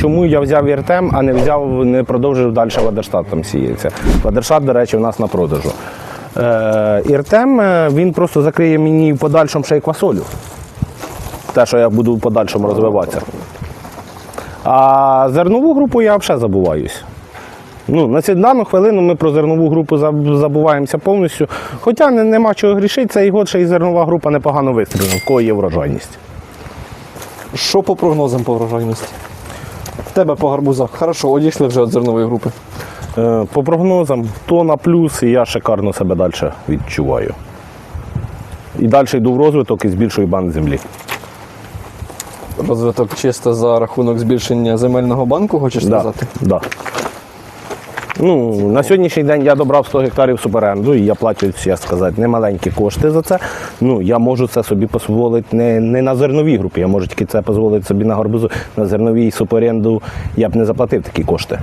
Чому я взяв Іртем, а не взяв, не продовжив далі Вадерштат там сіється. Вадерштат, до речі, у нас на продажу. Е, Іртем е, він просто закриє мені в подальшому ще й квасолю. Те, що я буду в подальшому розвиватися. А зернову групу я взагалі забуваюсь. Ну, на цю дану хвилину ми про зернову групу забуваємося повністю. Хоча не, нема чого грішити, цей год ще й зернова група непогано вистрілена, в кого є врожайність. Що по прогнозам по врожайності? В тебе по гарбузах. Хорошо, одійшли вже від зернової групи. Е, По прогнозам, то на плюс, і я шикарно себе далі відчуваю. І далі йду в розвиток і збільшую банк землі. Розвиток чисто за рахунок збільшення земельного банку, хочеш сказати? Да. Ну, на сьогоднішній день я добрав 100 гектарів суперенду, і я плачу, я сказати, немаленькі кошти за це. Ну, я можу це собі дозволити не, не на зерновій групі, я можу тільки це дозволити собі на гарбузу. На зерновій суперенду я б не заплатив такі кошти.